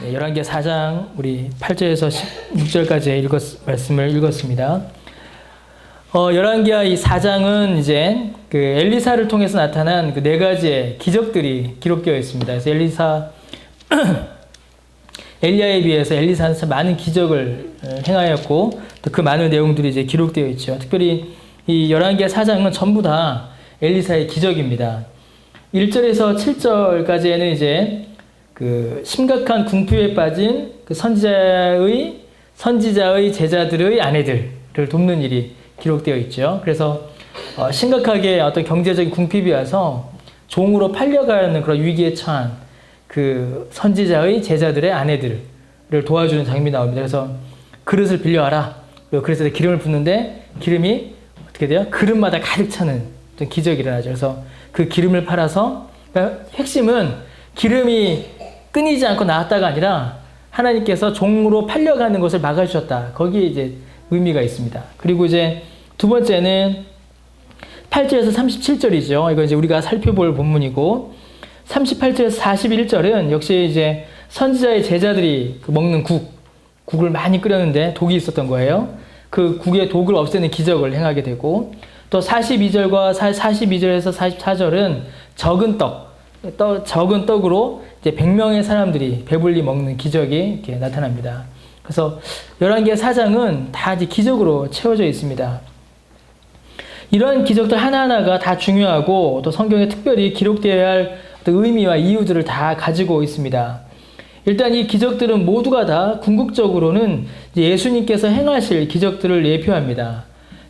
네, 11개 4장 우리 8절에서 16절까지 읽었, 말씀을 읽었습니다. 어, 11개와 이 4장은 이제 그 엘리사를 통해서 나타난 그 네 가지의 기적들이 기록되어 있습니다. 그래서 엘리사 엘리야에 비해서 엘리사는 참 많은 기적을 어, 행하였고 또 그 많은 내용들이 이제 기록되어 있죠. 특별히 이 11개 사장은 전부 다 엘리사의 기적입니다. 1절에서 7절까지에는 이제 그 심각한 궁핍에 빠진 그 선지자의 선지자의 제자들의 아내들을 돕는 일이 기록되어 있죠. 그래서 어, 심각하게 어떤 경제적인 궁핍이 와서 종으로 팔려가는 그런 위기에 처한 그 선지자의 제자들의 아내들을 도와주는 장면이 나옵니다. 그래서 그릇을 빌려와라. 그리고 그릇에 기름을 붓는데 기름이 어떻게 돼요? 그릇마다 가득 차는 기적이 일어나죠. 그래서 그 기름을 팔아서 그러니까 핵심은 기름이 끊이지 않고 나왔다가 아니라 하나님께서 종으로 팔려가는 것을 막아주셨다. 거기에 이제 의미가 있습니다. 그리고 이제 두 번째는 8절에서 37절이죠. 이거 이제 우리가 살펴볼 본문이고 38절에서 41절은 역시 이제 선지자의 제자들이 그 먹는 국, 국을 많이 끓였는데 독이 있었던 거예요. 그 국의 독을 없애는 기적을 행하게 되고 또 42절과 42절에서 44절은 적은 떡, 떡 적은 떡으로 이제 100명의 사람들이 배불리 먹는 기적이 나타납니다. 그래서 11개의 사장은 다 이제 기적으로 채워져 있습니다. 이런 기적들 하나하나가 다 중요하고 또 성경에 특별히 기록되어야 할 의미와 이유들을 다 가지고 있습니다. 일단 이 기적들은 모두가 다 궁극적으로는 예수님께서 행하실 기적들을 예표합니다.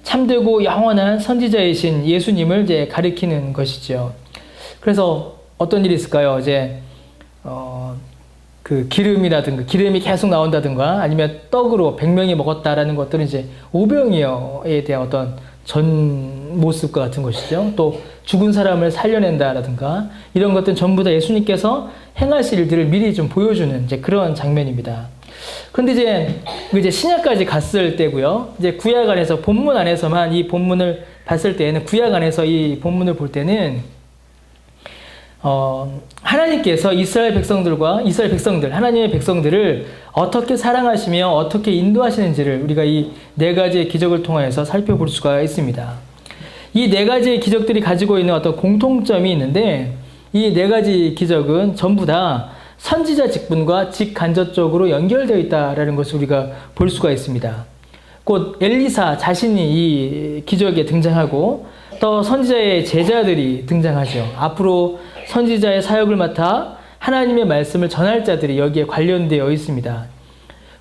참되고 영원한 선지자이신 예수님을 이제 가리키는 것이죠. 그래서 어떤 일이 있을까요? 이제 어, 그 기름이라든가 기름이 계속 나온다든가 아니면 떡으로 100명이 먹었다라는 것들은 이제 오병이어에 대한 어떤 전 모습과 같은 것이죠. 또 죽은 사람을 살려낸다라든가 이런 것들은 전부 다 예수님께서 행하실 일들을 미리 좀 보여주는 이제 그런 장면입니다. 그런데 이제 그 이제 신약까지 갔을 때고요. 이제 구약 안에서 본문 안에서만 이 본문을 봤을 때에는 구약 안에서 이 본문을 볼 때는 어, 하나님께서 이스라엘 백성들과 이스라엘 백성들, 하나님의 백성들을 어떻게 사랑하시며 어떻게 인도하시는지를 우리가 이 네 가지의 기적을 통하여서 살펴볼 수가 있습니다. 이 네 가지의 기적들이 가지고 있는 어떤 공통점이 있는데 이 네 가지 기적은 전부 다 선지자 직분과 직간접적으로 연결되어 있다라는 것을 우리가 볼 수가 있습니다. 곧 엘리사 자신이 이 기적에 등장하고 또 선지자의 제자들이 등장하죠. 앞으로 선지자의 사역을 맡아 하나님의 말씀을 전할 자들이 여기에 관련되어 있습니다.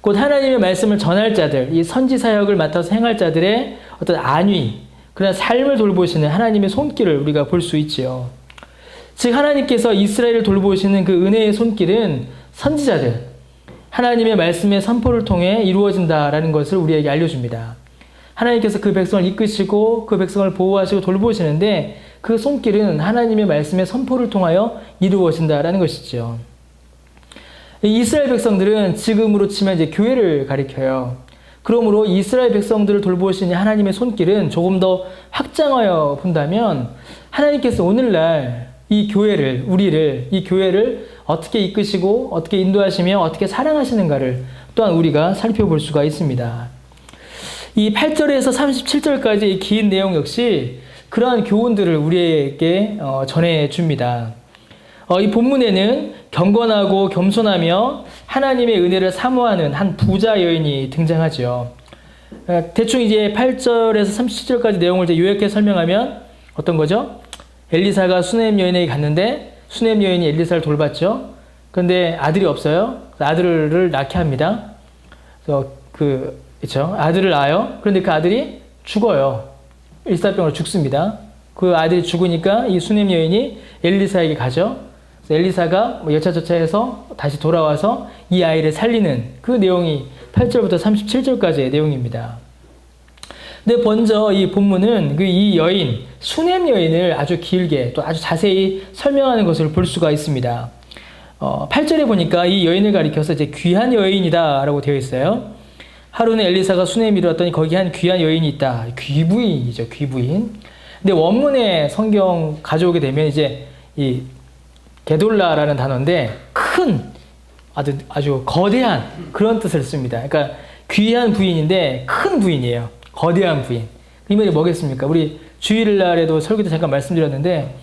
곧 하나님의 말씀을 전할 자들, 이 선지 사역을 맡아서 행할 자들의 어떤 안위, 그런 삶을 돌보시는 하나님의 손길을 우리가 볼 수 있지요. 즉 하나님께서 이스라엘을 돌보시는 그 은혜의 손길은 선지자들, 하나님의 말씀의 선포를 통해 이루어진다라는 것을 우리에게 알려줍니다. 하나님께서 그 백성을 이끄시고 그 백성을 보호하시고 돌보시는데 그 손길은 하나님의 말씀의 선포를 통하여 이루어진다라는 것이죠. 이스라엘 백성들은 지금으로 치면 이제 교회를 가리켜요. 그러므로 이스라엘 백성들을 돌보시는 하나님의 손길은 조금 더 확장하여 본다면 하나님께서 오늘날 이 교회를 우리를 이 교회를 어떻게 이끄시고 어떻게 인도하시며 어떻게 사랑하시는가를 또한 우리가 살펴볼 수가 있습니다. 이 8절에서 37절까지 긴 내용 역시 그러한 교훈들을 우리에게 어, 전해 줍니다. 어, 이 본문에는 경건하고 겸손하며 하나님의 은혜를 사모하는 한 부자 여인이 등장하죠. 어, 대충 이제 8절에서 37절까지 내용을 이제 요약해 설명하면 어떤 거죠? 엘리사가 수넴 여인에게 갔는데 수넴 여인이 엘리사를 돌봤죠. 그런데 아들이 없어요. 아들을 낳게 합니다. 그래서 그 그렇죠? 아들을 낳아요. 그런데 그 아들이 죽어요. 일사병으로 죽습니다. 그 아들이 죽으니까 이 수넴 여인이 엘리사에게 가죠. 엘리사가 뭐 여차저차 해서 다시 돌아와서 이 아이를 살리는 그 내용이 8절부터 37절까지의 내용입니다. 근데 먼저 이 본문은 그 이 여인, 수넴 여인을 아주 길게 또 아주 자세히 설명하는 것을 볼 수가 있습니다. 어, 8절에 보니까 이 여인을 가리켜서 이제 귀한 여인이다 라고 되어 있어요. 하루는 엘리사가 수넴 이루었더니 거기 한 귀한 여인이 있다. 귀부인이죠, 귀부인. 근데 원문의 성경 가져오게 되면 이제 이 게돌라라는 단어인데 큰 아주 아주 거대한 그런 뜻을 씁니다. 그러니까 귀한 부인인데 큰 부인이에요. 거대한 부인. 이 말이 뭐겠습니까? 우리 주일날에도 설교 때 잠깐 말씀드렸는데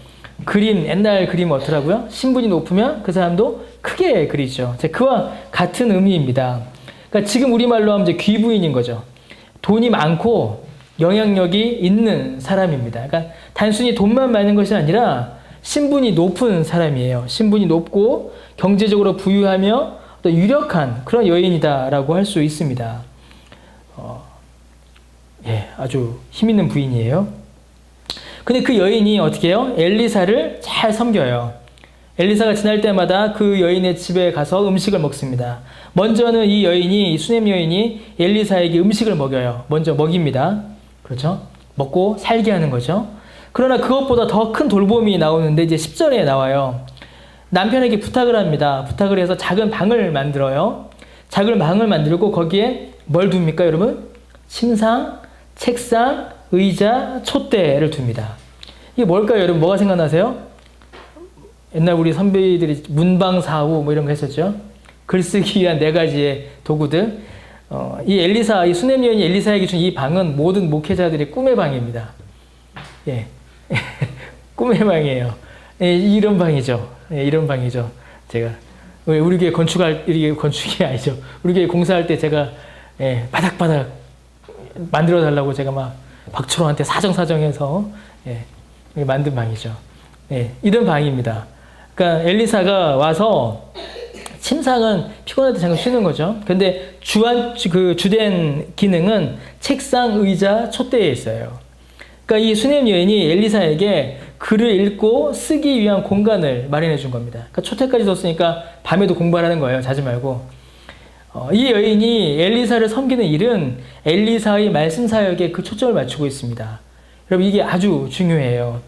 그림 옛날 그림 어더라고요? 신분이 높으면 그 사람도 크게 그리죠. 자, 그와 같은 의미입니다. 그러니까 지금 우리말로 하면 이제 귀부인인 거죠. 돈이 많고 영향력이 있는 사람입니다. 그러니까 단순히 돈만 많은 것이 아니라 신분이 높은 사람이에요. 신분이 높고 경제적으로 부유하며 또 유력한 그런 여인이다라고 할 수 있습니다. 어, 예, 아주 힘 있는 부인이에요. 근데 그 여인이 어떻게 해요? 엘리사를 잘 섬겨요. 엘리사가 지날 때마다 그 여인의 집에 가서 음식을 먹습니다. 먼저는 이 여인이, 이 수냄 여인이 엘리사에게 음식을 먹여요. 먼저 먹입니다. 그렇죠? 먹고 살게 하는 거죠. 그러나 그것보다 더 큰 돌봄이 나오는데 이제 10절에 나와요. 남편에게 부탁을 합니다. 부탁을 해서 작은 방을 만들어요. 작은 방을 만들고 거기에 뭘 둡니까, 여러분? 침상, 책상, 의자, 촛대를 둡니다. 이게 뭘까요, 여러분? 뭐가 생각나세요? 옛날 우리 선배들이 문방사후 뭐 이런 거 했었죠. 글쓰기 위한 네 가지의 도구들. 어, 이 엘리사, 이 수냄 여인이 엘리사에게 준 이 방은 모든 목회자들의 꿈의 방입니다. 예. 꿈의 방이에요. 예, 이런 방이죠. 예, 이런 방이죠. 제가. 왜 우리 교회 건축할, 우리 교회 건축이 아니죠. 우리 교회 공사할 때 제가, 예, 바닥바닥 만들어 달라고 제가 막 박초롱한테 사정사정해서, 예, 만든 방이죠. 예, 이런 방입니다. 그러니까 엘리사가 와서 침상은 피곤할 때 잠깐 쉬는 거죠. 근데 주한 그 주된 기능은 책상, 의자, 촛대에 있어요. 그러니까 이 수냄 여인이 엘리사에게 글을 읽고 쓰기 위한 공간을 마련해 준 겁니다. 그러니까 초태까지 뒀으니까 밤에도 공부하라는 거예요. 자지 말고. 어, 이 여인이 엘리사를 섬기는 일은 엘리사의 말씀 사역에 그 초점을 맞추고 있습니다. 여러분 이게 아주 중요해요.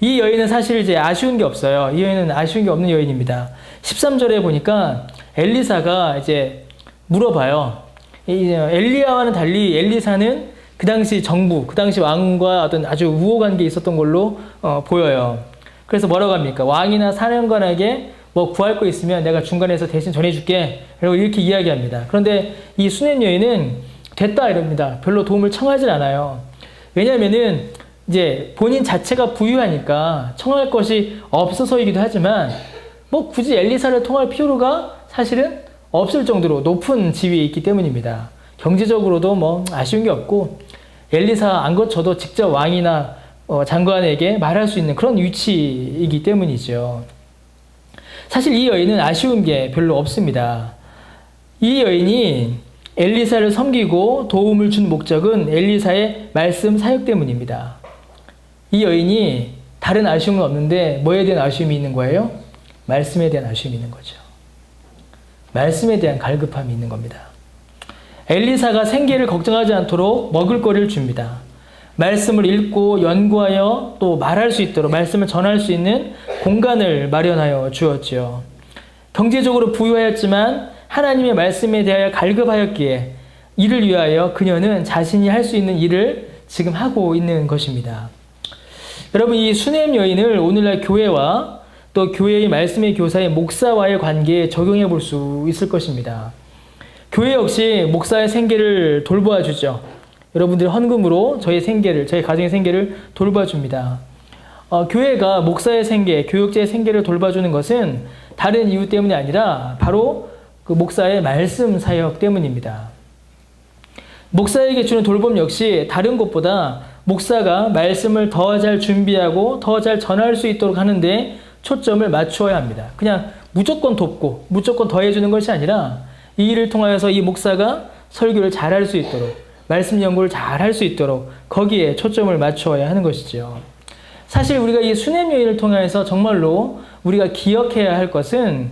이 여인은 사실 이제 아쉬운 게 없어요. 이 여인은 아쉬운 게 없는 여인입니다. 13절에 보니까 엘리사가 이제 물어봐요. 엘리야와는 달리 엘리사는 그 당시 정부, 그 당시 왕과 어떤 아주 우호 관계에 있었던 걸로 어, 보여요. 그래서 뭐라고 합니까? 왕이나 사령관에게 뭐 구할 거 있으면 내가 중간에서 대신 전해줄게. 라고 이렇게 이야기합니다. 그런데 이 수냄 여인은 됐다 이럽니다. 별로 도움을 청하지 않아요. 왜냐면은 이제 본인 자체가 부유하니까 청할 것이 없어서이기도 하지만 뭐 굳이 엘리사를 통할 필요가 사실은 없을 정도로 높은 지위에 있기 때문입니다. 경제적으로도 뭐 아쉬운 게 없고 엘리사 안 거쳐도 직접 왕이나 어, 장관에게 말할 수 있는 그런 위치이기 때문이죠. 사실 이 여인은 아쉬운 게 별로 없습니다. 이 여인이 엘리사를 섬기고 도움을 준 목적은 엘리사의 말씀 사역 때문입니다. 이 여인이 다른 아쉬움은 없는데 뭐에 대한 아쉬움이 있는 거예요? 말씀에 대한 아쉬움이 있는 거죠. 말씀에 대한 갈급함이 있는 겁니다. 엘리사가 생계를 걱정하지 않도록 먹을 거리를 줍니다. 말씀을 읽고 연구하여 또 말할 수 있도록 말씀을 전할 수 있는 공간을 마련하여 주었지요. 경제적으로 부유하였지만 하나님의 말씀에 대하여 갈급하였기에 이를 위하여 그녀는 자신이 할 수 있는 일을 지금 하고 있는 것입니다. 여러분 이 수냄 여인을 오늘날 교회와 또 교회의 말씀의 교사의 목사와의 관계에 적용해 볼 수 있을 것입니다. 교회 역시 목사의 생계를 돌보아 주죠. 여러분들이 헌금으로 저희 생계를, 저희 가정의 생계를 돌봐 줍니다. 어, 교회가 목사의 생계, 교육자의 생계를 돌봐주는 것은 다른 이유 때문이 아니라 바로 그 목사의 말씀 사역 때문입니다. 목사에게 주는 돌봄 역시 다른 것보다 목사가 말씀을 더 잘 준비하고 더 잘 전할 수 있도록 하는데 초점을 맞추어야 합니다. 그냥 무조건 돕고 무조건 더해주는 것이 아니라 이 일을 통하여서 이 목사가 설교를 잘 할 수 있도록 말씀 연구를 잘 할 수 있도록 거기에 초점을 맞추어야 하는 것이죠. 사실 우리가 이 수냄 여인을 통해서 정말로 우리가 기억해야 할 것은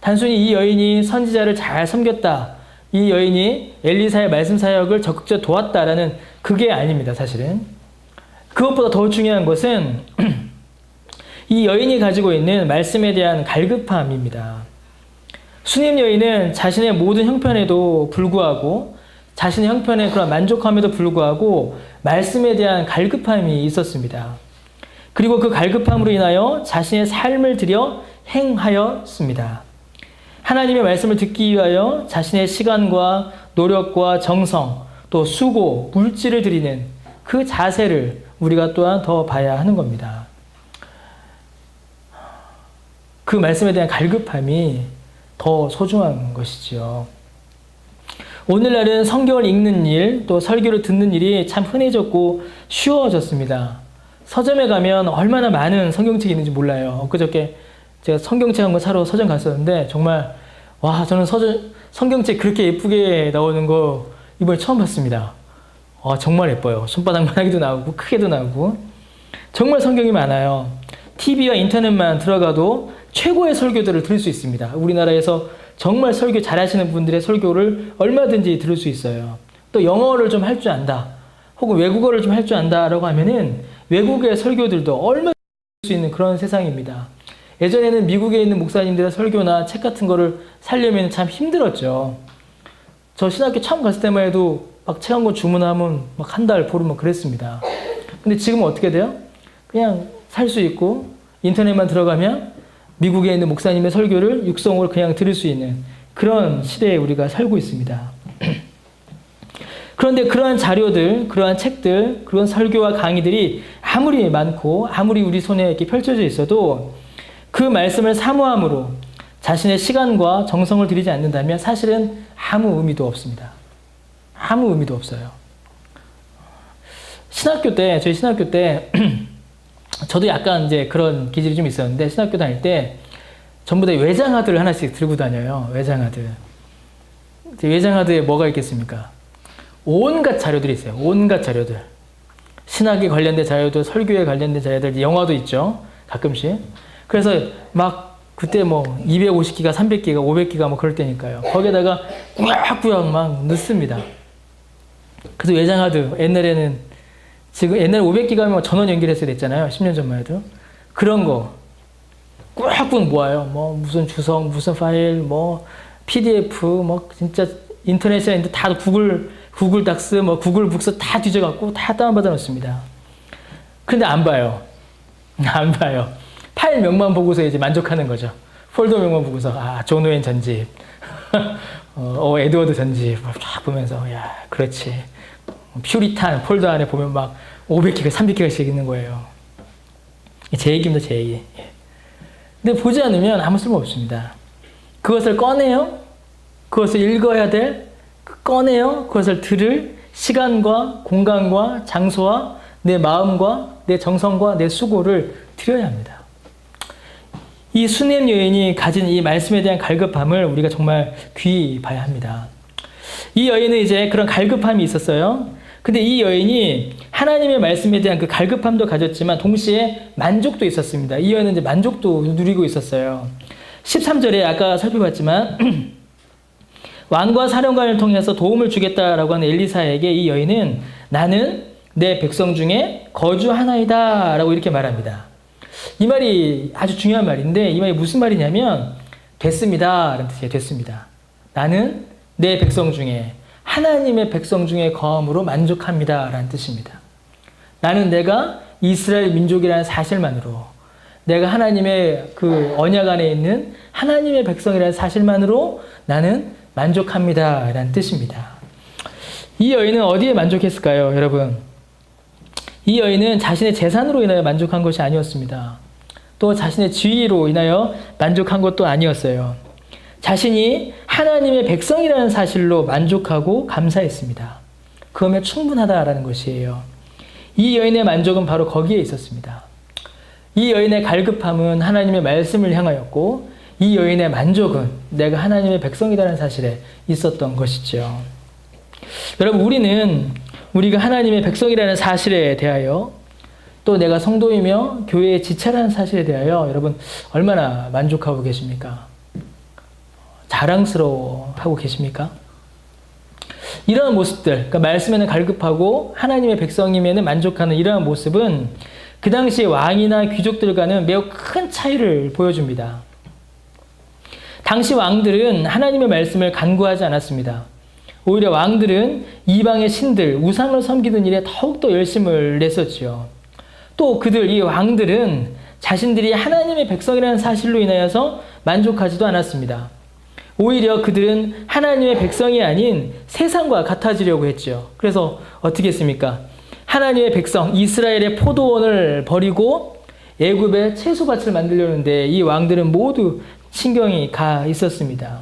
단순히 이 여인이 선지자를 잘 섬겼다. 이 여인이 엘리사의 말씀 사역을 적극적으로 도왔다라는 그게 아닙니다, 사실은. 그것보다 더 중요한 것은 이 여인이 가지고 있는 말씀에 대한 갈급함입니다. 수님 여인은 자신의 모든 형편에도 불구하고 자신의 형편에 그런 만족함에도 불구하고 말씀에 대한 갈급함이 있었습니다. 그리고 그 갈급함으로 인하여 자신의 삶을 들여 행하였습니다. 하나님의 말씀을 듣기 위하여 자신의 시간과 노력과 정성, 또 수고, 물질을 들이는 그 자세를 우리가 또한 더 봐야 하는 겁니다. 그 말씀에 대한 갈급함이 더 소중한 것이지요. 오늘날은 성경을 읽는 일, 또 설교를 듣는 일이 참 흔해졌고 쉬워졌습니다. 서점에 가면 얼마나 많은 성경책이 있는지 몰라요. 엊그저께 제가 성경책 한 권 사러 서점 갔었는데 정말 와 저는 서점 성경책 그렇게 예쁘게 나오는 거 이번에 처음 봤습니다. 와 정말 예뻐요. 손바닥만 하기도 나오고 크게도 나오고 정말 성경이 많아요. TV와 인터넷만 들어가도 최고의 설교들을 들을 수 있습니다. 우리나라에서 정말 설교 잘하시는 분들의 설교를 얼마든지 들을 수 있어요. 또 영어를 좀 할 줄 안다. 혹은 외국어를 좀 할 줄 안다라고 하면은 외국의 설교들도 얼마든지 들을 수 있는 그런 세상입니다. 예전에는 미국에 있는 목사님들의 설교나 책 같은 거를 살려면 참 힘들었죠. 저 신학교 처음 갔을 때만 해도 막 책 한 권 주문하면 막 한 달, 보름 막 그랬습니다. 근데 지금은 어떻게 돼요? 그냥 살 수 있고 인터넷만 들어가면 미국에 있는 목사님의 설교를 육성으로 그냥 들을 수 있는 그런 시대에 우리가 살고 있습니다. 그런데 그러한 자료들, 그러한 책들, 그런 설교와 강의들이 아무리 많고 아무리 우리 손에 이렇게 펼쳐져 있어도 그 말씀을 사모함으로 자신의 시간과 정성을 들이지 않는다면 사실은 아무 의미도 없습니다. 아무 의미도 없어요. 신학교 때, 저희 신학교 때, 저도 약간 이제 그런 기질이 좀 있었는데, 신학교 다닐 때, 전부 다 외장하드를 하나씩 들고 다녀요. 외장하드. 외장하드에 뭐가 있겠습니까? 온갖 자료들이 있어요. 온갖 자료들. 신학에 관련된 자료도, 설교에 관련된 자료들, 영화도 있죠. 가끔씩. 그래서 막 그때 뭐 250기가, 300기가, 500기가 뭐 그럴 때니까요. 거기에다가 꾸역꾸역 막 넣습니다. 그래서 외장하드 옛날에는 지금 옛날에 500기가면 전원 연결했어야 됐잖아요. 10년 전만 해도. 그런 거 꾸역꾸역 모아요. 뭐 무슨 주석, 무슨 파일, 뭐 PDF, 뭐 진짜 인터넷에 있는데 다 구글 구글 닥스, 뭐 구글 북스 다 뒤져갖고 다 다운받아 놓습니다. 근데 안 봐요. 안 봐요. 파일 명만 보고서 이제 만족하는 거죠. 폴더 명만 보고서 아존 오웬 전집, 어, 어, 에드워드 전집 쫙 보면서 야 그렇지. 퓨리탄 폴더 안에 보면 막 500기가 300기가씩 있는 거예요. 제 얘기입니다, 제 얘기. 예. 근데 보지 않으면 아무 쓸모 없습니다. 그것을 꺼내요. 그것을 읽어야 될 꺼내요. 그것을 들을 시간과 공간과 장소와 내 마음과 내 정성과 내 수고를 들여야 합니다. 이 수냄 여인이 가진 이 말씀에 대한 갈급함을 우리가 정말 귀히 봐야 합니다. 이 여인은 이제 그런 갈급함이 있었어요. 근데 이 여인이 하나님의 말씀에 대한 그 갈급함도 가졌지만 동시에 만족도 있었습니다. 이 여인은 이제 만족도 누리고 있었어요. 13절에 아까 살펴봤지만 왕과 사령관을 통해서 도움을 주겠다라고 하는 엘리사에게 이 여인은 나는 내 백성 중에 거주 하나이다 라고 이렇게 말합니다. 이 말이 아주 중요한 말인데 이 말이 무슨 말이냐면 됐습니다 라는 뜻이에요. 됐습니다. 나는 내 백성 중에 하나님의 백성 중에 거함으로 만족합니다 라는 뜻입니다. 나는 내가 이스라엘 민족이라는 사실만으로 내가 하나님의 그 언약 안에 있는 하나님의 백성이라는 사실만으로 나는 만족합니다 라는 뜻입니다. 이 여인은 어디에 만족했을까요, 여러분? 이 여인은 자신의 재산으로 인하여 만족한 것이 아니었습니다. 또 자신의 지위로 인하여 만족한 것도 아니었어요. 자신이 하나님의 백성이라는 사실로 만족하고 감사했습니다. 그러면 충분하다라는 것이에요. 이 여인의 만족은 바로 거기에 있었습니다. 이 여인의 갈급함은 하나님의 말씀을 향하였고, 이 여인의 만족은 내가 하나님의 백성이라는 사실에 있었던 것이죠. 여러분, 우리는 우리가 하나님의 백성이라는 사실에 대하여 또 내가 성도이며 교회의 지체라는 사실에 대하여 여러분 얼마나 만족하고 계십니까? 자랑스러워 하고 계십니까? 이러한 모습들, 그러니까 말씀에는 갈급하고 하나님의 백성임에는 만족하는 이러한 모습은 그 당시 왕이나 귀족들과는 매우 큰 차이를 보여줍니다. 당시 왕들은 하나님의 말씀을 간구하지 않았습니다. 오히려 왕들은 이방의 신들, 우상을 섬기는 일에 더욱더 열심을 냈었지요. 또 그들, 이 왕들은 자신들이 하나님의 백성이라는 사실로 인하여서 만족하지도 않았습니다. 오히려 그들은 하나님의 백성이 아닌 세상과 같아지려고 했죠. 그래서 어떻게 했습니까? 하나님의 백성 이스라엘의 포도원을 버리고 애굽의 채소밭을 만들려는데 이 왕들은 모두 신경이 가 있었습니다.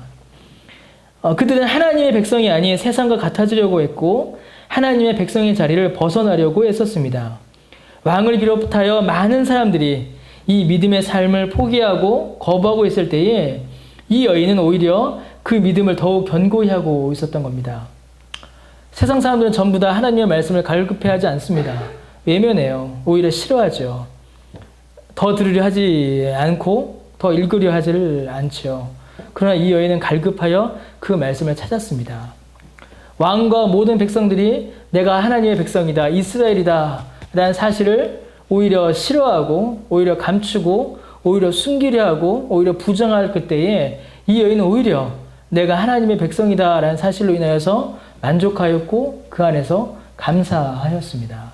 어, 그들은 하나님의 백성이 아닌 세상과 같아지려고 했고 하나님의 백성의 자리를 벗어나려고 했었습니다. 왕을 비롯하여 많은 사람들이 이 믿음의 삶을 포기하고 거부하고 있을 때에 이 여인은 오히려 그 믿음을 더욱 견고히 하고 있었던 겁니다. 세상 사람들은 전부 다 하나님의 말씀을 갈급해 하지 않습니다. 외면해요. 오히려 싫어하죠. 더 들으려 하지 않고 더 읽으려 하지를 않죠. 그러나 이 여인은 갈급하여 그 말씀을 찾았습니다. 왕과 모든 백성들이 내가 하나님의 백성이다, 이스라엘이다, 라는 사실을 오히려 싫어하고, 오히려 감추고, 오히려 숨기려 하고, 오히려 부정할 그때에 이 여인은 오히려 내가 하나님의 백성이다, 라는 사실로 인하여서 만족하였고, 그 안에서 감사하였습니다.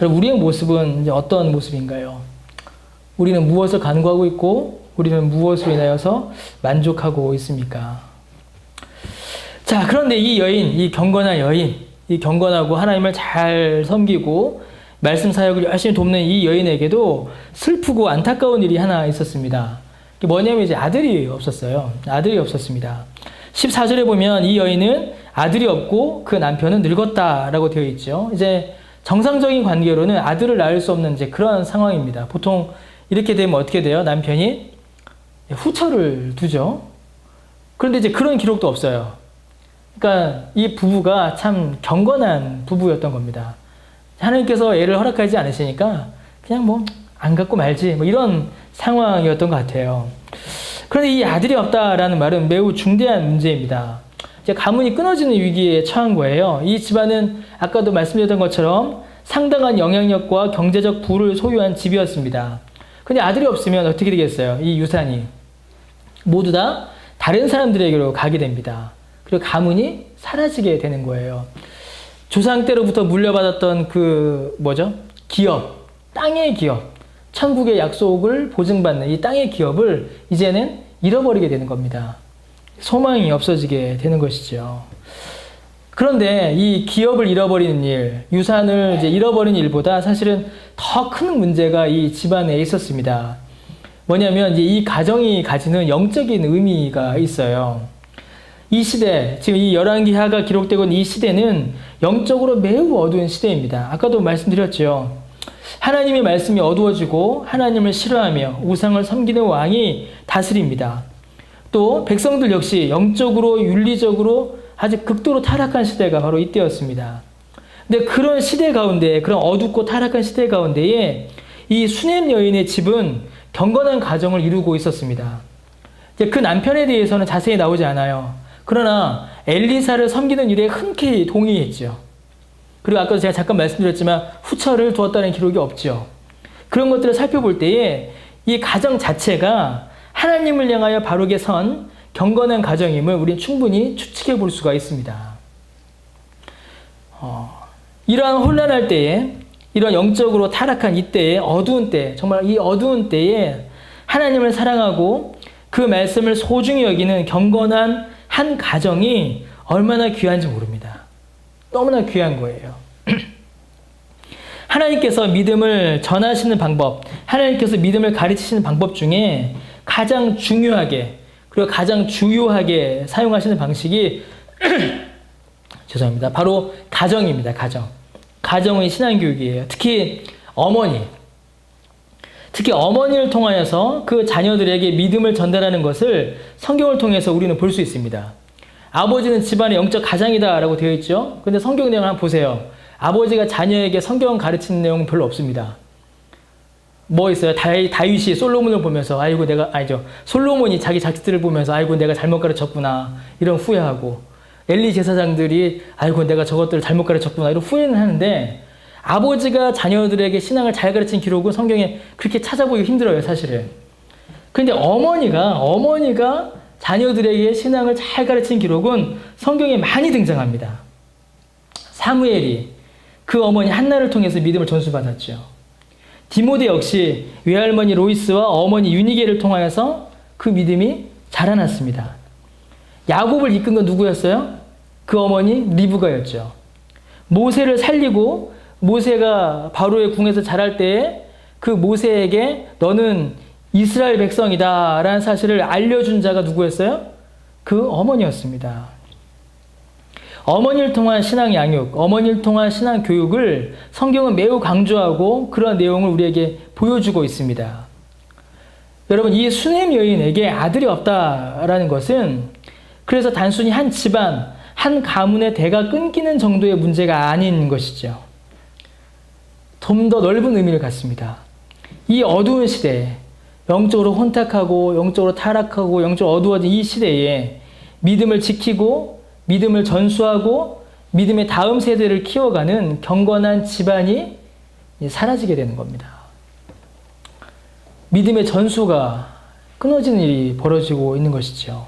여러분, 우리의 모습은 어떤 모습인가요? 우리는 무엇을 간구하고 있고, 우리는 무엇으로 인하여서 만족하고 있습니까? 자, 그런데 이 여인, 이 경건한 여인, 이 경건하고 하나님을 잘 섬기고 말씀 사역을 열심히 돕는 이 여인에게도 슬프고 안타까운 일이 하나 있었습니다. 뭐냐면 이제 아들이 없었어요. 아들이 없었습니다. 14절에 보면 이 여인은 아들이 없고 그 남편은 늙었다라고 되어 있죠. 이제 정상적인 관계로는 아들을 낳을 수 없는 이제 그런 상황입니다. 보통 이렇게 되면 어떻게 돼요? 남편이 후처를 두죠. 그런데 이제 그런 기록도 없어요. 그러니까 이 부부가 참 경건한 부부였던 겁니다. 하나님께서 애를 허락하지 않으시니까 그냥 뭐 안 갖고 말지 뭐 이런 상황이었던 것 같아요. 그런데 이 아들이 없다라는 말은 매우 중대한 문제입니다. 가문이 끊어지는 위기에 처한 거예요. 이 집안은 아까도 말씀드렸던 것처럼 상당한 영향력과 경제적 부를 소유한 집이었습니다. 근데 아들이 없으면 어떻게 되겠어요? 이 유산이 모두 다 다른 사람들에게로 가게 됩니다. 그리고 가문이 사라지게 되는 거예요. 조상 때로부터 물려받았던 그 뭐죠? 기업, 땅의 기업, 천국의 약속을 보증받는 이 땅의 기업을 이제는 잃어버리게 되는 겁니다. 소망이 없어지게 되는 것이죠. 그런데 이 기업을 잃어버리는 일, 유산을 이제 잃어버리는 일보다 사실은 더 큰 문제가 이 집안에 있었습니다. 뭐냐면 이제 이 가정이 가지는 영적인 의미가 있어요. 이 시대, 지금 이 열왕기하가 기록되고 있는 이 시대는 영적으로 매우 어두운 시대입니다. 아까도 말씀드렸죠. 하나님의 말씀이 어두워지고 하나님을 싫어하며 우상을 섬기는 왕이 다스립니다. 또 백성들 역시 영적으로 윤리적으로 아주 극도로 타락한 시대가 바로 이때였습니다. 근데 그런 시대 가운데 그런 어둡고 타락한 시대 가운데에 이 수냄 여인의 집은 경건한 가정을 이루고 있었습니다. 그 남편에 대해서는 자세히 나오지 않아요. 그러나 엘리사를 섬기는 일에 흔쾌히 동의했죠. 그리고 아까도 제가 잠깐 말씀드렸지만 후처를 두었다는 기록이 없죠. 그런 것들을 살펴볼 때에 이 가정 자체가 하나님을 향하여 바르게 선 경건한 가정임을 우리는 충분히 추측해 볼 수가 있습니다. 어, 이러한 혼란할 때에 이런 영적으로 타락한 이때에 어두운 때 정말 이 어두운 때에 하나님을 사랑하고 그 말씀을 소중히 여기는 경건한 한 가정이 얼마나 귀한지 모릅니다. 너무나 귀한 거예요. 하나님께서 믿음을 전하시는 방법, 하나님께서 믿음을 가르치시는 방법 중에 가장 중요하게 그리고 가장 주요하게 사용하시는 방식이 죄송합니다. 바로 가정입니다. 가정. 가정의 신앙 교육이에요. 특히 어머니. 특히 어머니를 통하여서 그 자녀들에게 믿음을 전달하는 것을 성경을 통해서 우리는 볼 수 있습니다. 아버지는 집안의 영적 가장이다라고 되어 있죠. 근데 성경 내용을 한번 보세요. 아버지가 자녀에게 성경 가르치는 내용은 별로 없습니다. 뭐 있어요? 다윗, 다윗이 솔로몬을 보면서 아이고 내가 아니죠. 솔로몬이 자기 자식들을 보면서 아이고 내가 잘못 가르쳤구나 이런 후회하고 엘리 제사장들이 아이고 내가 저것들을 잘못 가르쳤구나 이런 후회는 하는데 아버지가 자녀들에게 신앙을 잘 가르친 기록은 성경에 그렇게 찾아보기 힘들어요 사실은. 근데 어머니가 어머니가 자녀들에게 신앙을 잘 가르친 기록은 성경에 많이 등장합니다. 사무엘이 그 어머니 한나를 통해서 믿음을 전수받았죠. 디모데 역시 외할머니 로이스와 어머니 유니게를 통하여서 그 믿음이 자라났습니다. 야곱을 이끈 건 누구였어요? 그 어머니 리브가였죠. 모세를 살리고 모세가 바로의 궁에서 자랄 때에 그 모세에게 너는 이스라엘 백성이다 라는 사실을 알려준 자가 누구였어요? 그 어머니였습니다. 어머니를 통한 신앙 양육, 어머니를 통한 신앙 교육을 성경은 매우 강조하고 그런 내용을 우리에게 보여주고 있습니다. 여러분, 이 수냄 여인에게 아들이 없다라는 것은 그래서 단순히 한 집안, 한 가문의 대가 끊기는 정도의 문제가 아닌 것이죠. 좀 더 넓은 의미를 갖습니다. 이 어두운 시대에 영적으로 혼탁하고 영적으로 타락하고 영적으로 어두워진 이 시대에 믿음을 지키고 믿음을 전수하고 믿음의 다음 세대를 키워가는 경건한 집안이 사라지게 되는 겁니다. 믿음의 전수가 끊어지는 일이 벌어지고 있는 것이죠.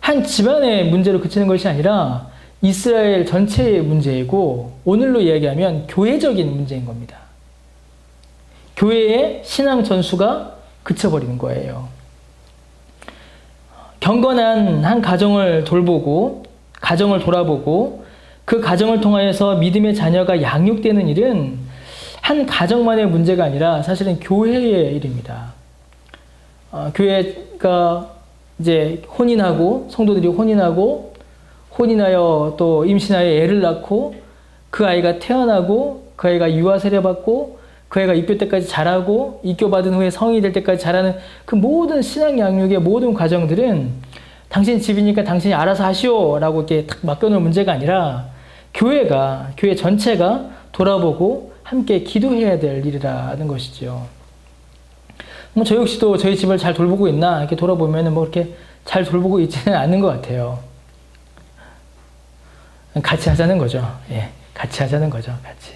한 집안의 문제로 그치는 것이 아니라 이스라엘 전체의 문제이고 오늘로 이야기하면 교회적인 문제인 겁니다. 교회의 신앙 전수가 그쳐버리는 거예요. 경건한 한 가정을 돌보고 가정을 돌아보고 그 가정을 통하여서 믿음의 자녀가 양육되는 일은 한 가정만의 문제가 아니라 사실은 교회의 일입니다. 어, 교회가 이제 혼인하고 성도들이 혼인하고 혼인하여 또 임신하여 애를 낳고 그 아이가 태어나고 그 아이가 유아 세례 받고 그 아이가 입교 때까지 자라고 입교 받은 후에 성인이 될 때까지 자라는 그 모든 신앙 양육의 모든 과정들은 당신 집이니까 당신이 알아서 하시오라고 이렇게 탁 맡겨놓을 문제가 아니라 교회가 교회 전체가 돌아보고 함께 기도해야 될 일이라는 것이죠. 뭐 저 역시도 저희 집을 잘 돌보고 있나 이렇게 돌아보면 뭐 이렇게 잘 돌보고 있지는 않는 것 같아요. 같이 하자는 거죠. 예, 같이 하자는 거죠. 같이.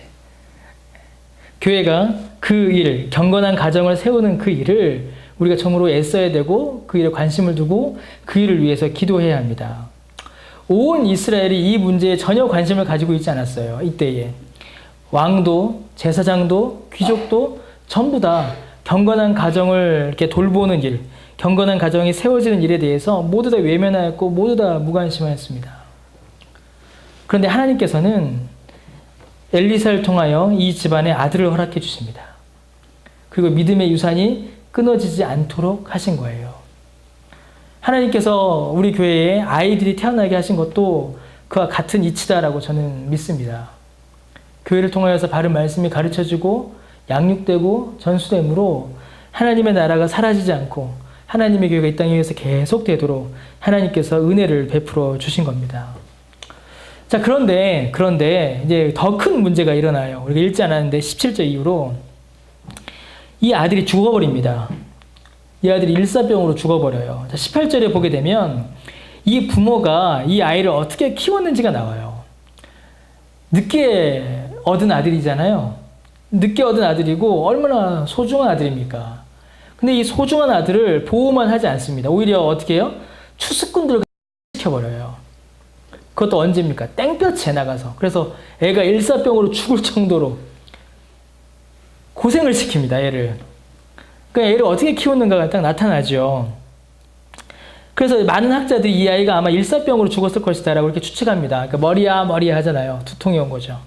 교회가 그 일, 경건한 가정을 세우는 그 일을 우리가 정으로 애써야 되고 그 일에 관심을 두고 그 일을 위해서 기도해야 합니다. 온 이스라엘이 이 문제에 전혀 관심을 가지고 있지 않았어요. 이때에. 왕도, 제사장도, 귀족도 전부 다 경건한 가정을 이렇게 돌보는 일, 경건한 가정이 세워지는 일에 대해서 모두 다 외면하였고 모두 다 무관심하였습니다. 그런데 하나님께서는 엘리사를 통하여 이 집안에 아들을 허락해 주십니다. 그리고 믿음의 유산이 끊어지지 않도록 하신 거예요. 하나님께서 우리 교회에 아이들이 태어나게 하신 것도 그와 같은 이치다라고 저는 믿습니다. 교회를 통하여서 바른 말씀이 가르쳐지고 양육되고 전수됨으로 하나님의 나라가 사라지지 않고 하나님의 교회가 이 땅에 위해서 계속되도록 하나님께서 은혜를 베풀어 주신 겁니다. 자, 그런데, 그런데 이제 더 큰 문제가 일어나요. 우리가 읽지 않았는데 17절 이후로 이 아들이 죽어버립니다. 이 아들이 일사병으로 죽어버려요. 자, 18절에 보게 되면 이 부모가 이 아이를 어떻게 키웠는지가 나와요. 늦게 얻은 아들이잖아요. 늦게 얻은 아들이고 얼마나 소중한 아들입니까? 근데 이 소중한 아들을 보호만 하지 않습니다. 오히려 어떻게 해요? 추수꾼들을 시켜버려요. 그것도 언제입니까? 땡볕에 나가서. 그래서 애가 일사병으로 죽을 정도로 고생을 시킵니다, 애를. 그 애를 어떻게 키웠는가가 딱 나타나죠. 그래서 많은 학자들이 이 아이가 아마 일사병으로 죽었을 것이다라고 이렇게 추측합니다. 그러니까 머리야, 머리야 하잖아요. 두통이 온 거죠.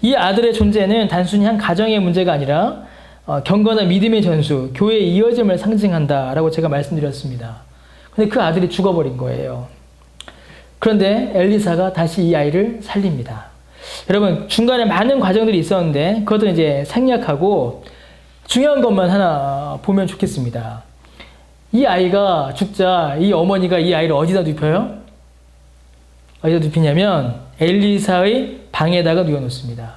이 아들의 존재는 단순히 한 가정의 문제가 아니라 어, 경건한 믿음의 전수, 교회의 이어짐을 상징한다라고 제가 말씀드렸습니다. 근데 그 아들이 죽어버린 거예요. 그런데 엘리사가 다시 이 아이를 살립니다. 여러분, 중간에 많은 과정들이 있었는데, 그것도 이제 생략하고, 중요한 것만 하나 보면 좋겠습니다. 이 아이가 죽자, 이 어머니가 이 아이를 어디다 눕혀요? 어디다 눕히냐면, 엘리사의 방에다가 누워놓습니다.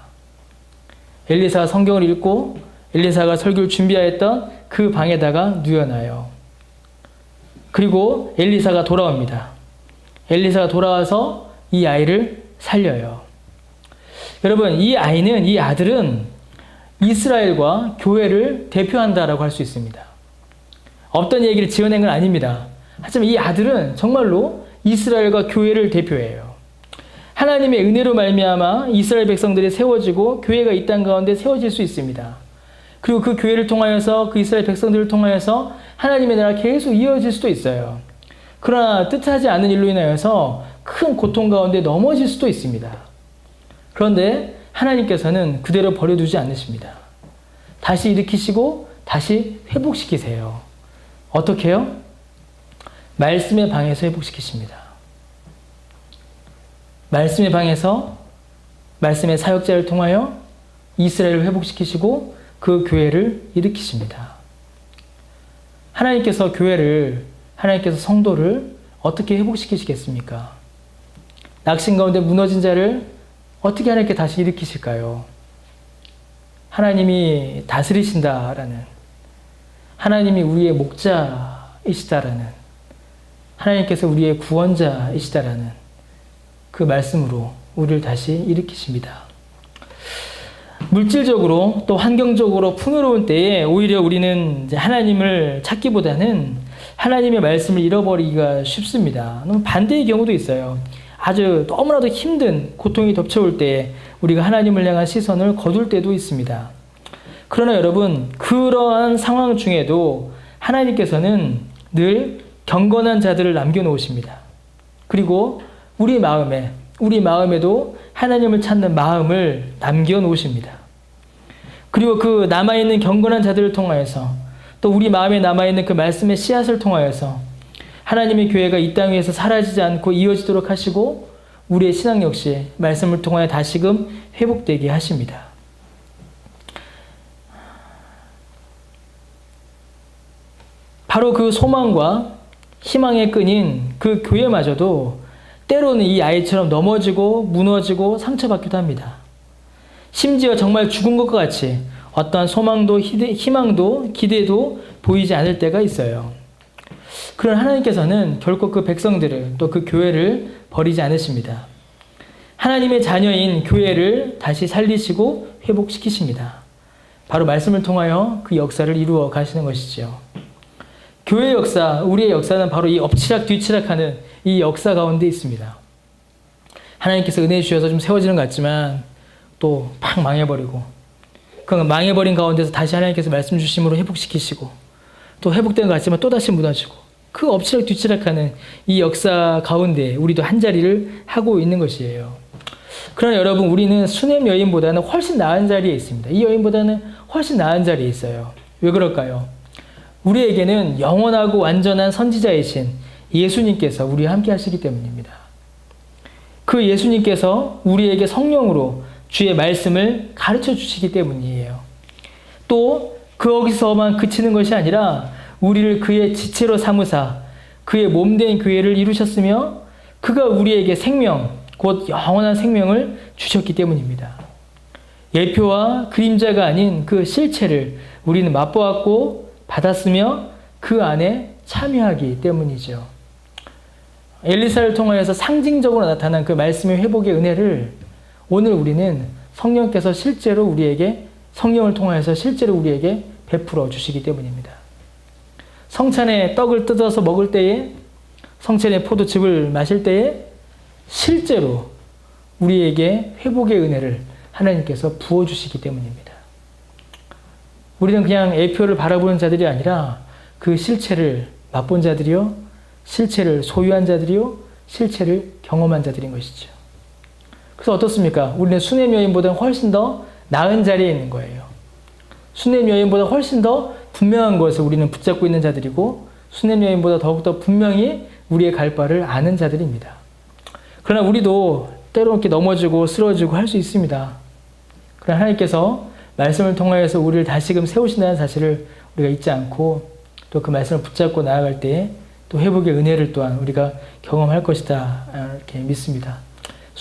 엘리사가 성경을 읽고, 엘리사가 설교를 준비하였던 그 방에다가 누워놔요. 그리고 엘리사가 돌아옵니다. 엘리사가 돌아와서 이 아이를 살려요. 여러분, 이 아이는, 이 아들은 이스라엘과 교회를 대표한다라고 할 수 있습니다. 없던 얘기를 지어낸 건 아닙니다. 하지만 이 아들은 정말로 이스라엘과 교회를 대표해요. 하나님의 은혜로 말미암아 이스라엘 백성들이 세워지고 교회가 이 땅 가운데 세워질 수 있습니다. 그리고 그 교회를 통하여서 그 이스라엘 백성들을 통하여서 하나님의 나라 계속 이어질 수도 있어요. 그러나 뜻하지 않은 일로 인하여서 큰 고통 가운데 넘어질 수도 있습니다. 그런데 하나님께서는 그대로 버려두지 않으십니다. 다시 일으키시고 다시 회복시키세요. 어떻게요? 말씀의 방에서 회복시키십니다. 말씀의 방에서 말씀의 사역자를 통하여 이스라엘을 회복시키시고 그 교회를 일으키십니다. 하나님께서 교회를 하나님께서 성도를 어떻게 회복시키시겠습니까? 낙심 가운데 무너진 자를 어떻게 하나님께 다시 일으키실까요? 하나님이 다스리신다라는 하나님이 우리의 목자이시다라는 하나님께서 우리의 구원자이시다라는 그 말씀으로 우리를 다시 일으키십니다. 물질적으로 또 환경적으로 풍요로운 때에 오히려 우리는 하나님을 찾기보다는 하나님의 말씀을 잃어버리기가 쉽습니다. 반대의 경우도 있어요. 아주 너무나도 힘든 고통이 덮쳐올 때 우리가 하나님을 향한 시선을 거둘 때도 있습니다. 그러나 여러분, 그러한 상황 중에도 하나님께서는 늘 경건한 자들을 남겨놓으십니다. 그리고 우리 마음에, 우리 마음에도 하나님을 찾는 마음을 남겨놓으십니다. 그리고 그 남아있는 경건한 자들을 통하여서 또 우리 마음에 남아있는 그 말씀의 씨앗을 통하여서 하나님의 교회가 이 땅 위에서 사라지지 않고 이어지도록 하시고 우리의 신앙 역시 말씀을 통하여 다시금 회복되게 하십니다. 바로 그 소망과 희망의 끈인 그 교회마저도 때로는 이 아이처럼 넘어지고 무너지고 상처받기도 합니다. 심지어 정말 죽은 것과 같이 어떠한 소망도 희망도 기대도 보이지 않을 때가 있어요. 그런 하나님께서는 결코 그 백성들을 또 그 교회를 버리지 않으십니다. 하나님의 자녀인 교회를 다시 살리시고 회복시키십니다. 바로 말씀을 통하여 그 역사를 이루어 가시는 것이죠. 교회 역사, 우리의 역사는 바로 이 엎치락 뒤치락하는 이 역사 가운데 있습니다. 하나님께서 은혜 주셔서 좀 세워지는 것 같지만 또 팍 망해버리고 그 망해버린 가운데서 다시 하나님께서 말씀 주심으로 회복시키시고 또 회복된 것 같지만 또다시 무너지고 그 엎치락 뒤치락하는 이 역사 가운데 우리도 한 자리를 하고 있는 것이에요. 그러나 여러분 우리는 수냄 여인보다는 훨씬 나은 자리에 있습니다. 이 여인보다는 훨씬 나은 자리에 있어요. 왜 그럴까요? 우리에게는 영원하고 완전한 선지자이신 예수님께서 우리와 함께 하시기 때문입니다. 그 예수님께서 우리에게 성령으로 주의 말씀을 가르쳐 주시기 때문이에요. 또 거기서만 그치는 것이 아니라 우리를 그의 지체로 삼으사 그의 몸된 교회를 이루셨으며 그가 우리에게 생명 곧 영원한 생명을 주셨기 때문입니다. 예표와 그림자가 아닌 그 실체를 우리는 맛보았고 받았으며 그 안에 참여하기 때문이죠. 엘리사를 통하여서 상징적으로 나타난 그 말씀의 회복의 은혜를 오늘 우리는 성령께서 실제로 우리에게 성령을 통하여서 실제로 우리에게 베풀어 주시기 때문입니다. 성찬에 떡을 뜯어서 먹을 때에 성찬에 포도즙을 마실 때에 실제로 우리에게 회복의 은혜를 하나님께서 부어 주시기 때문입니다. 우리는 그냥 애표를 바라보는 자들이 아니라 그 실체를 맛본 자들이요, 실체를 소유한 자들이요, 실체를 경험한 자들인 것이죠. 그래서 어떻습니까? 우리는 수냄 여인보다 훨씬 더 나은 자리에 있는 거예요. 수냄 여인보다 훨씬 더 분명한 것을 우리는 붙잡고 있는 자들이고 수냄 여인보다 더욱더 분명히 우리의 갈 바를 아는 자들입니다. 그러나 우리도 때로 이렇게 넘어지고 쓰러지고 할 수 있습니다. 그러나 하나님께서 말씀을 통하여서 우리를 다시금 세우신다는 사실을 우리가 잊지 않고 또 그 말씀을 붙잡고 나아갈 때 또 회복의 은혜를 또한 우리가 경험할 것이다 이렇게 믿습니다.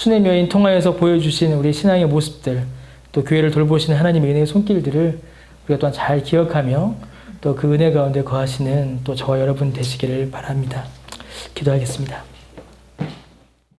순의 여인 통하여서 보여주신 우리 신앙의 모습들 또 교회를 돌보시는 하나님의 은혜의 손길들을 우리가 또한 잘 기억하며 또 그 은혜 가운데 거하시는 또 저와 여러분 되시기를 바랍니다. 기도하겠습니다.